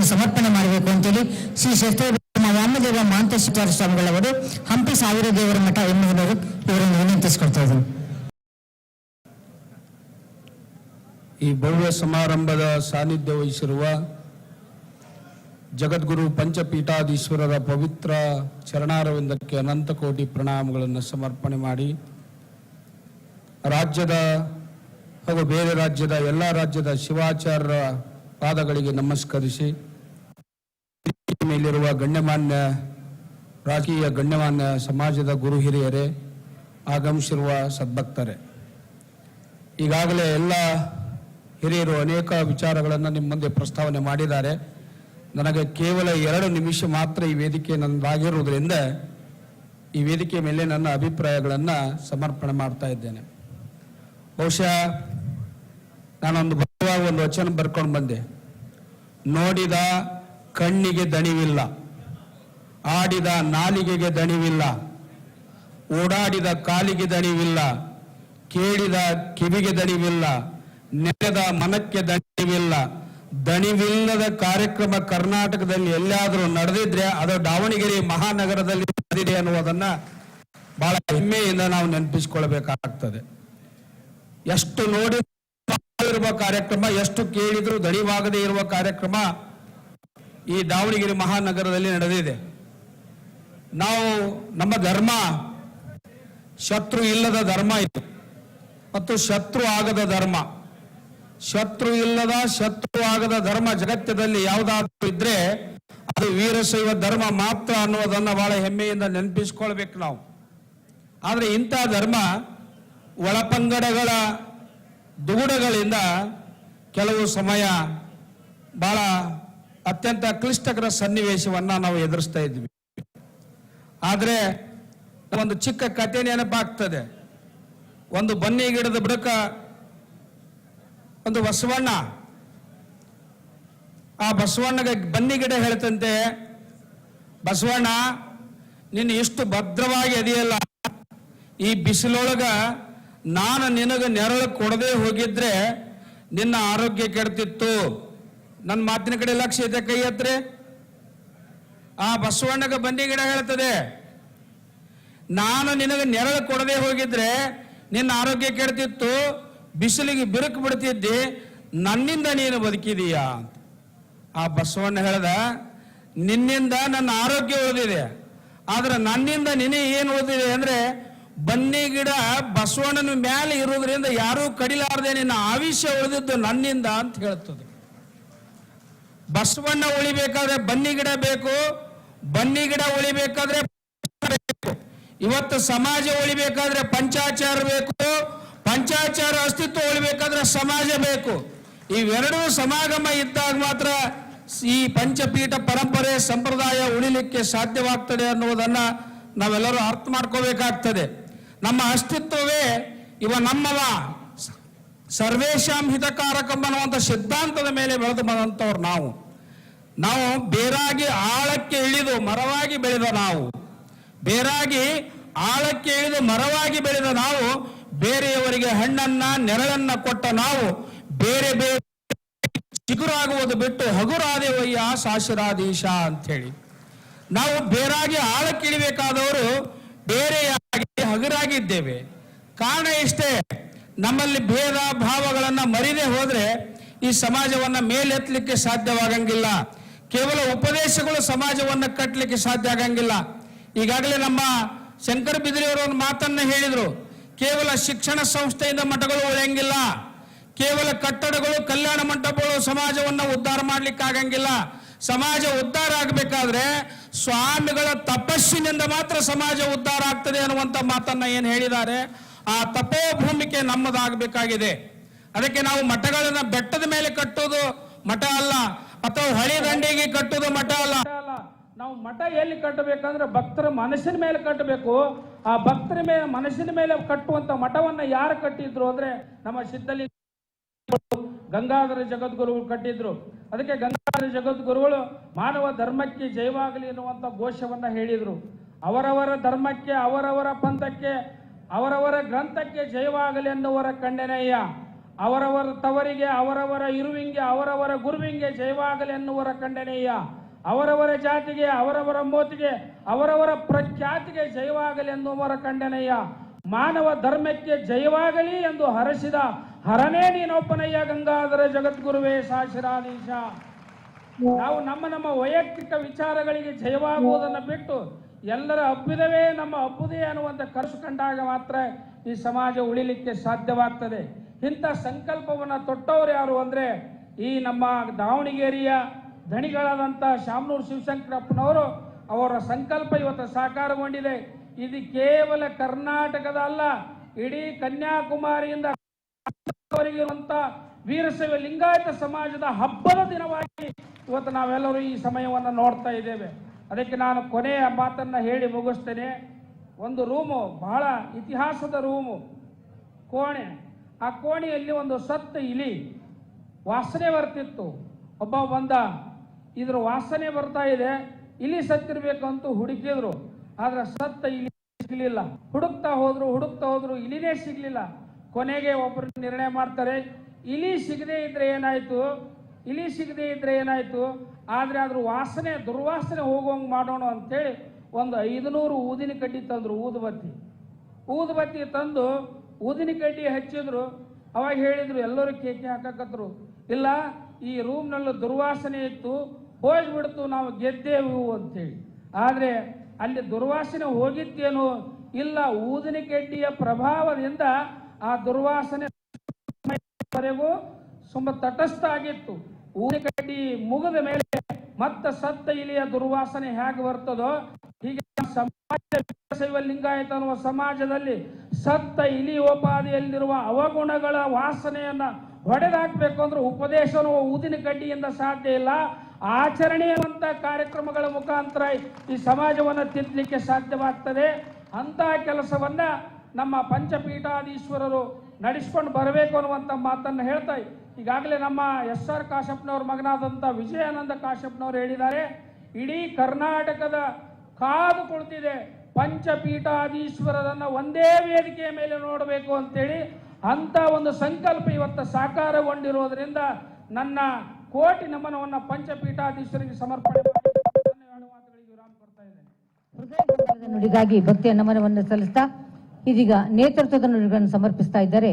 ಪುಷ್ಪಗಳನ್ನು ಸಮರ್ಪಣೆ ಮಾಡಬೇಕು ಅಂತೇಳಿ ಶ್ರೀ ಶಸ್ತ್ರ ವಾಮದೇವ ಮಾಂತೇಶ್ವರ ಸ್ವಾಮಿಗಳವರು ಹಂಪಿ ಸಾವಿರ ದೇವರ ಮಠ ಎನ್ನುವರು ಇವರನ್ನು ವಿನಂತಿಸಿಕೊಡ್ತಾ ಇದ್ದೀನಿ. ಈ ಭವ್ಯ ಸಮಾರಂಭದ ಸಾನ್ನಿಧ್ಯ ವಹಿಸಿರುವ ಜಗದ್ಗುರು ಪಂಚಪೀಠಾಧೀಶ್ವರರ ಪವಿತ್ರ ಚರಣಾರವಿಂದಕ್ಕೆ ಅನಂತ ಕೋಟಿ ಪ್ರಣಾಮಗಳನ್ನು ಸಮರ್ಪಣೆ ಮಾಡಿ ರಾಜ್ಯದ ಹಾಗೂ ಬೇರೆ ರಾಜ್ಯದ ಎಲ್ಲ ರಾಜ್ಯದ ಶಿವಾಚಾರ್ಯರ ಪಾದಗಳಿಗೆ ನಮಸ್ಕರಿಸಿ ಮೇಲಿರುವ ಗಣ್ಯಮಾನ್ಯ, ರಾಜಕೀಯ ಗಣ್ಯಮಾನ್ಯ ಸಮಾಜದ ಗುರು ಹಿರಿಯರೇ, ಆಗಮಿಸಿರುವ ಸದ್ಭಕ್ತರೇ. ಈಗಾಗಲೇ ಎಲ್ಲ ಹಿರಿಯರು ಅನೇಕ ವಿಚಾರಗಳನ್ನು ನಿಮ್ಮ ಮುಂದೆ ಪ್ರಸ್ತಾವನೆ ಮಾಡಿದ್ದಾರೆ. ನನಗೆ ಕೇವಲ ಎರಡು ನಿಮಿಷ ಮಾತ್ರ ಈ ವೇದಿಕೆ ನನ್ನದಾಗಿರುವುದರಿಂದ ಈ ವೇದಿಕೆ ಮೇಲೆ ನನ್ನ ಅಭಿಪ್ರಾಯಗಳನ್ನು ಸಮರ್ಪಣೆ ಮಾಡ್ತಾ ಇದ್ದೇನೆ. ಬಹುಶಃ ನಾನೊಂದು ಬರುವಾಗ ಒಂದು ವಚನ ಬರ್ಕೊಂಡು ಬಂದೆ. ನೋಡಿದ ಕಣ್ಣಿಗೆ ದಣಿವಿಲ್ಲ, ಆಡಿದ ನಾಲಿಗೆಗೆ ದಣಿವಿಲ್ಲ, ಓಡಾಡಿದ ಕಾಲಿಗೆ ದಣಿವಿಲ್ಲ, ಕೇಳಿದ ಕಿವಿಗೆ ದಣಿವಿಲ್ಲ, ನೆನೆದ ಮನಕ್ಕೆ ದಣಿವಿಲ್ಲ, ದಣಿವಿಲ್ಲದ ಕಾರ್ಯಕ್ರಮ ಕರ್ನಾಟಕದಲ್ಲಿ ಎಲ್ಲಾದರೂ ನಡೆದಿದ್ರೆ ಅದು ದಾವಣಗೆರೆ ಮಹಾನಗರದಲ್ಲಿ ನಡೆದಿದೆ ಅನ್ನುವುದನ್ನ ಬಹಳ ಹೆಮ್ಮೆಯಿಂದ ನಾವು ನೆನಪಿಸಿಕೊಳ್ಬೇಕಾಗ್ತದೆ. ಎಷ್ಟು ನೋಡಿ ಇರುವ ಕಾರ್ಯಕ್ರಮ, ಎಷ್ಟು ಕೇಳಿದರೂ ದಣಿವಾಗದೇ ಇರುವ ಕಾರ್ಯಕ್ರಮ ಈ ದಾವಣಗೆರೆ ಮಹಾನಗರದಲ್ಲಿ ನಡೆದಿದೆ. ನಾವು ನಮ್ಮ ಧರ್ಮ, ಶತ್ರು ಇಲ್ಲದ ಧರ್ಮ ಇದು. ಮತ್ತು ಶತ್ರು ಆಗದ ಧರ್ಮ. ಶತ್ರು ಇಲ್ಲದ, ಶತ್ರು ಆಗದ ಧರ್ಮ ಜಗತ್ತದಲ್ಲಿ ಯಾವುದಾದ್ರೂ ಇದ್ರೆ ಅದು ವೀರಶೈವ ಧರ್ಮ ಮಾತ್ರ ಅನ್ನೋದನ್ನ ಬಹಳ ಹೆಮ್ಮೆಯಿಂದ ನೆನಪಿಸ್ಕೊಳ್ಬೇಕು ನಾವು. ಆದ್ರೆ ಇಂಥ ಧರ್ಮ ಒಳಪಂಗಡಗಳ ದುಗುಡಗಳಿಂದ ಕೆಲವು ಸಮಯ ಬಹಳ ಅತ್ಯಂತ ಕ್ಲಿಷ್ಟಕರ ಸನ್ನಿವೇಶವನ್ನು ನಾವು ಎದುರಿಸ್ತಾ ಇದ್ವಿ. ಆದರೆ ಒಂದು ಚಿಕ್ಕ ಕತೆ ನೆನಪಾಗ್ತದೆ ಒಂದು ಬನ್ನಿ ಗಿಡದ ಬುಡಕ ಒಂದು ಬಸವಣ್ಣ. ಆ ಬಸವಣ್ಣಗೆ ಬನ್ನಿ ಗಿಡ ಹೇಳ್ತಂತೆ, ಬಸವಣ್ಣ, ನೀನು ಇಷ್ಟು ಭದ್ರವಾಗಿ ಅದೆಯಲ್ಲ, ಈ ಬಿಸಿಲೊಳಗ ನಾನು ನಿನಗೆ ನೆರಳು ಕೊಡದೆ ಹೋಗಿದ್ರೆ ನಿನ್ನ ಆರೋಗ್ಯ ಕೆಡ್ತಿತ್ತು ನನ್ನ ಮಾತಿನ ಕಡೆ ಲಕ್ಷ್ಯ ಇದೆ ಕೈ ಹತ್ರಿ ಆ ಬಸವಣ್ಣಗ ಬಂದಿ ಗಿಡ ಹೇಳ್ತದೆ. ನಾನು ನಿನಗೆ ನೆರಳು ಕೊಡದೆ ಹೋಗಿದ್ರೆ ನಿನ್ನ ಆರೋಗ್ಯ ಕೆಡ್ತಿತ್ತು ಬಿಸಿಲಿಗೆ ಬಿರುಕು ಬಿಡ್ತಿದ್ದಿ. ನನ್ನಿಂದ ನೀನು ಬದುಕಿದೀಯಾ ಆ ಬಸವಣ್ಣ ಹೇಳ್ದ, ನಿನ್ನಿಂದ ನನ್ನ ಆರೋಗ್ಯ ಉಳಿದಿದೆ. ಆದ್ರೆ ನನ್ನಿಂದ ನಿನ್ನೆ ಏನು ಉಳಿದಿದೆ ಅಂದ್ರೆ ಬನ್ನಿ ಗಿಡ ಬಸವಣ್ಣನ ಮೇಲೆ ಇರೋದ್ರಿಂದ ಯಾರೂ ಕಡಿಲಾರದೆ ನಿನ್ನ ಆವಿಷ್ಯ ಉಳಿದಿದ್ದು ನನ್ನಿಂದ ಅಂತ ಹೇಳ್ತದೆ. ಬಸವಣ್ಣ ಉಳಿಬೇಕಾದ್ರೆ ಬನ್ನಿ ಗಿಡ ಬೇಕು, ಬನ್ನಿ ಗಿಡ ಉಳಿಬೇಕಾದ್ರೆ ಬೇಕು. ಇವತ್ತು ಸಮಾಜ ಉಳಿಬೇಕಾದ್ರೆ ಪಂಚಾಚಾರ ಬೇಕು, ಪಂಚಾಚಾರ ಅಸ್ತಿತ್ವ ಉಳಿಬೇಕಾದ್ರೆ ಸಮಾಜ ಬೇಕು. ಇವೆರಡೂ ಸಮಾಗಮ ಇದ್ದಾಗ ಮಾತ್ರ ಈ ಪಂಚಪೀಠ ಪರಂಪರೆ ಸಂಪ್ರದಾಯ ಉಳಿಲಿಕ್ಕೆ ಸಾಧ್ಯವಾಗ್ತದೆ ಅನ್ನುವುದನ್ನ ನಾವೆಲ್ಲರೂ ಅರ್ಥ ಮಾಡ್ಕೋಬೇಕಾಗ್ತದೆ. ನಮ್ಮ ಅಸ್ತಿತ್ವವೇ ಇವ ನಮ್ಮವ. ಸರ್ವೇಶಾಂ ಹಿತಕಾರಕಂ ಅನ್ನುವಂಥ ಸಿದ್ಧಾಂತದ ಮೇಲೆ ಬೆಳೆದು ಬಂದಂಥವ್ರು ನಾವು. ನಾವು ಬೇರಾಗಿ ಆಳಕ್ಕೆ ಇಳಿದು ಮರವಾಗಿ ಬೆಳೆದ ನಾವು. ಬೇರಾಗಿ ಆಳಕ್ಕೆ ಇಳಿದು ಮರವಾಗಿ ಬೆಳೆದ ನಾವು, ಬೇರೆಯವರಿಗೆ ಹಣ್ಣನ್ನ, ನೆರಳನ್ನ ಕೊಟ್ಟ ನಾವು, ಬೇರೆ ಬೇರೆ ಚಿಗುರಾಗುವುದು ಬಿಟ್ಟು ಹಗುರಾದೇವಯ್ಯ ಅಂತ ಅಂಥೇಳಿ. ನಾವು ಬೇರಾಗಿ ಆಳಕ್ಕೆ ಇಳಿಬೇಕಾದವರು ಹಗುರಾಗಿದ್ದೇವೆ ಕಾರಣ ಇಷ್ಟೇ, ನಮ್ಮಲ್ಲಿ ಭೇದ ಭಾವಗಳನ್ನ ಮರಿದೆ ಹೋದ್ರೆ ಈ ಸಮಾಜವನ್ನ ಮೇಲೆತ್ತಲಿಕ್ಕೆ ಸಾಧ್ಯವಾಗಂಗಿಲ್ಲ. ಕೇವಲ ಉಪದೇಶಗಳು ಸಮಾಜವನ್ನ ಕಟ್ಟಲಿಕ್ಕೆ ಸಾಧ್ಯ ಆಗಂಗಿಲ್ಲ. ಈಗಾಗಲೇ ನಮ್ಮ ಶಂಕರ ಬಿದ್ರಿಯವರು ಒಂದು ಮಾತನ್ನ ಹೇಳಿದ್ರು, ಕೇವಲ ಶಿಕ್ಷಣ ಸಂಸ್ಥೆಯಿಂದ ಮಠಗಳು ಉಳಿಯಂಗಿಲ್ಲ. ಕೇವಲ ಕಟ್ಟಡಗಳು, ಕಲ್ಯಾಣ ಮಂಟಪಗಳು ಸಮಾಜವನ್ನ ಉದ್ಧಾರ ಮಾಡ್ಲಿಕ್ಕೆ ಆಗಂಗಿಲ್ಲ ಸಮಾಜ ಉದ್ಧಾರ ಆಗಬೇಕಾದ್ರೆ ಸ್ವಾಮಿಗಳ ತಪಸ್ಸಿನಿಂದ ಮಾತ್ರ ಸಮಾಜ ಉದ್ಧಾರ ಆಗ್ತದೆ ಅನ್ನುವಂತ ಮಾತನ್ನ ಏನ್ ಹೇಳಿದ್ದಾರೆ? ಆ ತಪೋಭೂಮಿಕೆ ನಮ್ಮದಾಗಬೇಕಾಗಿದೆ. ಅದಕ್ಕೆ ನಾವು ಮಠಗಳನ್ನ ಬೆಟ್ಟದ ಮೇಲೆ ಕಟ್ಟೋದು ಮಠ ಅಲ್ಲ, ಅಥವಾ ಹಳಿ ದಂಡೆಗೆ ಕಟ್ಟೋದು ಮಠ ಅಲ್ಲ. ನಾವು ಮಠ ಎಲ್ಲಿ ಕಟ್ಟಬೇಕಂದ್ರೆ ಭಕ್ತರ ಮನಸ್ಸಿನ ಮೇಲೆ ಕಟ್ಟಬೇಕು. ಆ ಭಕ್ತರ ಮೇಲೆ ಮನಸ್ಸಿನ ಮೇಲೆ ಕಟ್ಟುವಂತ ಮಠವನ್ನ ಯಾರು ಕಟ್ಟಿದ್ರು ಅಂದ್ರೆ ನಮ್ಮ ಸಿದ್ಧಲಿಂಗ ಗಂಗಾಧರ ಜಗದ್ಗುರು ಕಟ್ಟಿದ್ರು. ಅದಕ್ಕೆ ಗಂಗಾಧರ ಜಗದ್ಗುರುಗಳು ಮಾನವ ಧರ್ಮಕ್ಕೆ ಜಯವಾಗಲಿ ಎನ್ನುವಂಥ ಘೋಷವನ್ನ ಹೇಳಿದರು. ಅವರವರ ಧರ್ಮಕ್ಕೆ, ಅವರವರ ಪಂಥಕ್ಕೆ, ಅವರವರ ಗ್ರಂಥಕ್ಕೆ ಜಯವಾಗಲಿ ಎನ್ನುವರ ಖಂಡನೆಯ, ಅವರವರ ತವರಿಗೆ, ಅವರವರ ಇರುವಿಂಗೆ, ಅವರವರ ಗುರುವಿಂಗೆ ಜಯವಾಗಲಿ ಎನ್ನುವರ ಖಂಡನೆಯ, ಅವರವರ ಜಾತಿಗೆ, ಅವರವರ ಮೋತಿಗೆ, ಅವರವರ ಪ್ರಖ್ಯಾತಿಗೆ ಜಯವಾಗಲಿ ಎನ್ನುವರ ಖಂಡನೀಯ ಮಾನವ ಧರ್ಮಕ್ಕೆ ಜಯವಾಗಲಿ ಎಂದು ಹರಸಿದ ಹರನೇ ನೀನೊಪ್ಪನಯ್ಯ ಗಂಗಾಧರ ಜಗದ್ಗುರುವೇ ಸಾಶಿರಾಧೀಶ ನಾವು ನಮ್ಮ ನಮ್ಮ ವೈಯಕ್ತಿಕ ವಿಚಾರಗಳಿಗೆ ಜಯವಾಗುವುದನ್ನು ಬಿಟ್ಟು ಎಲ್ಲರ ಹಬ್ಬಿದವೇ ನಮ್ಮ ಹಬ್ಬುದೇ ಅನ್ನುವಂಥ ಕರ್ಸು ಕಂಡಾಗ ಮಾತ್ರ ಈ ಸಮಾಜ ಉಳಿಲಿಕ್ಕೆ ಸಾಧ್ಯವಾಗ್ತದೆ. ಇಂಥ ಸಂಕಲ್ಪವನ್ನು ತೊಟ್ಟವರು ಯಾರು ಅಂದರೆ ಈ ನಮ್ಮ ದಾವಣಗೆರೆಯ ಧಣಿಗಳಾದಂಥ ಶಾಮನೂರು ಶಿವಶಂಕರಪ್ಪನವರು ಅವರ ಸಂಕಲ್ಪ ಇವತ್ತು ಸಾಕಾರಗೊಂಡಿದೆ. ಇದು ಕೇವಲ ಕರ್ನಾಟಕದ ಅಲ್ಲ, ಇಡೀ ಕನ್ಯಾಕುಮಾರಿಯಿಂದ ಅವರಿಗಿರುವಂತ ವೀರಶೈವ ಲಿಂಗಾಯತ ಸಮಾಜದ ಹಬ್ಬದ ದಿನವಾಗಿ ಇವತ್ತು ನಾವೆಲ್ಲರೂ ಈ ಸಮಯವನ್ನು ನೋಡ್ತಾ ಇದ್ದೇವೆ. ಅದಕ್ಕೆ ನಾನು ಕೊನೆಯ ಮಾತನ್ನ ಹೇಳಿ ಮುಗಿಸ್ತೇನೆ. ಒಂದು ರೂಮು, ಬಹಳ ಇತಿಹಾಸದ ರೂಮು. ಕೋಣೆ. ಆ ಕೋಣೆಯಲ್ಲಿ ಒಂದು ಸತ್ತ ಇಲಿ, ವಾಸನೆ ಬರ್ತಿತ್ತು. ಒಬ್ಬ ಬಂದ, ಇದ್ರ ವಾಸನೆ ಬರ್ತಾ ಇದೆ. ಇಲಿ ಸತ್ತಿರ್ಬೇಕು ಅಂತ ಹುಡುಕಿದ್ರು. ಆದ್ರೆ ಸತ್ತ ಇಲಿ ಸಿಗ್ಲಿಲ್ಲ. ಹುಡುಕ್ತಾ ಹೋದ್ರು ಹುಡುಕ್ತಾ ಹೋದ್ರು, ಇಲಿನೇ ಸಿಗ್ಲಿಲ್ಲ. ಕೊನೆಗೆ ಒಬ್ಬರು ನಿರ್ಣಯ ಮಾಡ್ತಾರೆ. ಇಲಿ ಸಿಗದೆ ಇದ್ರೆ ಏನಾಯ್ತು? ಇಲಿ ಸಿಗದೆ ಇದ್ರೆ ಏನಾಯ್ತು? ಆದ್ರೆ ಅದ್ರ ವಾಸನೆ, ದುರ್ವಾಸನೆ ಹೋಗುವಂಗೆ ಮಾಡೋಣ ಅಂತೇಳಿ ಒಂದು ಐದುನೂರು ಊದಿನ ಕಡ್ಡಿ ತಂದ್ರು ಊದುಬತ್ತಿ. ಊದುಬತ್ತಿ ತಂದು ಊದಿನ ಕಡ್ಡಿ ಹಚ್ಚಿದ್ರು. ಅವಾಗ ಹೇಳಿದ್ರು, ಎಲ್ಲರೂ ಕೇಕೆ ಹಾಕಕತ್ರು. ಇಲ್ಲ, ಈ ರೂಮ್ನಲ್ಲಿ ದುರ್ವಾಸನೆ ಇತ್ತು, ಹೋಗ್ಬಿಡ್ತು, ನಾವು ಗೆದ್ದೇವು ಅಂತೇಳಿ. ಆದರೆ ಅಲ್ಲಿ ದುರ್ವಾಸನೆ ಹೋಗಿದ್ದೇನೋ ಇಲ್ಲ ಊದಿನಕೆಡ್ಡಿಯ ಪ್ರಭಾವದಿಂದ ಆ ದುರ್ವಾಸನೆ ವರೆಗೂ ತುಂಬ ತಟಸ್ಥ ಆಗಿತ್ತು ಊದಿನಕಡ್ಡಿ ಮುಗಿದ ಮೇಲೆ ಮತ್ತ ಸತ್ತ ಇಲಿಯ ದುರ್ವಾಸನೆ ಹೇಗೆ ಬರ್ತದೋ, ಹೀಗೆ ಸಮಾಜ ಲಿಂಗಾಯತ ಅನ್ನುವ ಸಮಾಜದಲ್ಲಿ ಸತ್ತ ಇಲಿ ಉಪಾದಿಯಲ್ಲಿರುವ ಅವಗುಣಗಳ ವಾಸನೆಯನ್ನ ಹೊಡೆದಾಕ್ಬೇಕು ಅಂದ್ರೆ ಉಪದೇಶ ಊದಿನ ಕಡ್ಡಿಯಿಂದ ಸಾಧ್ಯ ಇಲ್ಲ. ಆಚರಣೆ ಅಂತ ಕಾರ್ಯಕ್ರಮಗಳ ಮುಖಾಂತರ ಈ ಸಮಾಜವನ್ನು ತಿದ್ದಲಿಕ್ಕೆ ಸಾಧ್ಯವಾಗ್ತದೆ. ಅಂತ ಕೆಲಸವನ್ನ ನಮ್ಮ ಪಂಚಪೀಠಾಧೀಶ್ವರರು ನಡೆಸ್ಕೊಂಡು ಬರಬೇಕು ಅನ್ನುವಂಥ ಮಾತನ್ನು ಹೇಳ್ತಾ ಈಗಾಗಲೇ ನಮ್ಮ ಎಸ್ ಆರ್ ಕಾಶಪ್ಪನವ್ರ ಮಗನಾದಂಥ ವಿಜಯಾನಂದ ಕಾಶಪ್ಪನವರು ಹೇಳಿದ್ದಾರೆ, ಇಡೀ ಕರ್ನಾಟಕದ ಕಾದು ಕುಳಿತಿದೆ. ಪಂಚಪೀಠಾಧೀಶ್ವರರನ್ನ ಒಂದೇ ವೇದಿಕೆಯ ಮೇಲೆ ನೋಡಬೇಕು ಅಂತೇಳಿ ಅಂತ ಒಂದು ಸಂಕಲ್ಪ ಇವತ್ತು ಸಾಕಾರಗೊಂಡಿರೋದ್ರಿಂದ ನನ್ನ ಕೋಟಿ ನಮನವನ್ನ ಪಂಚಪೀಠಾಧೀಶರಿಗೆ ಸಮರ್ಪಣೆ ನುಡಿಗಾಗಿ ಭಕ್ತಿಯ ನಮನವನ್ನು ಸಲ್ಲಿಸ್ತಾ ಇದೀಗ ನೇತೃತ್ವದ ನುಡಿಗಳನ್ನು ಸಮರ್ಪಿಸ್ತಾ ಇದ್ದಾರೆ.